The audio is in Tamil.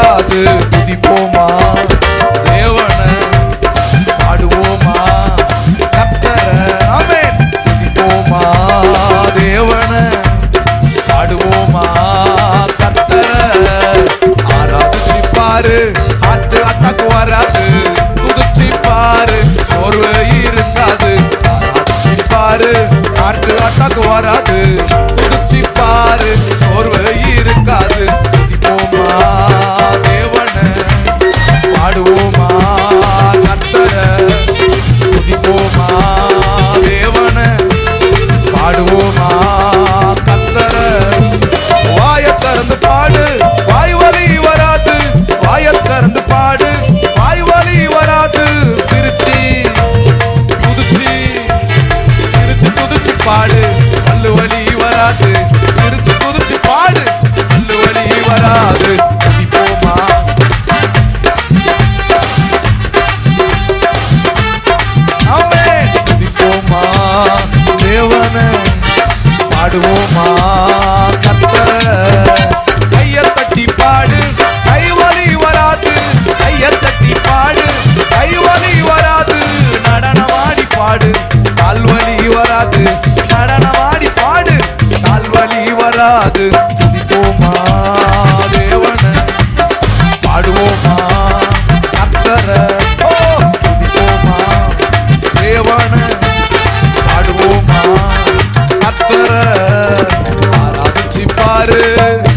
முடியாது துதிப்போமா பாடு. நல்லு வழி வராது. சிரிச்சு குதிச்சு பாடு. நல்லு வழி வராது. குதிப்போமா? குதிப்போமா? தேவன பாடுவோமா? கத்த பாடு. கைவலி வராது. நடனமாடி பாடு. கால்வலி வராது. நடனமாடி பாடு. கால்வலி வராது. துதிப்போமா தேவன. பாடுவோமா கத்தர. துதிப்போமா தேவன. பாடுவோமா கத்தர. பாரு.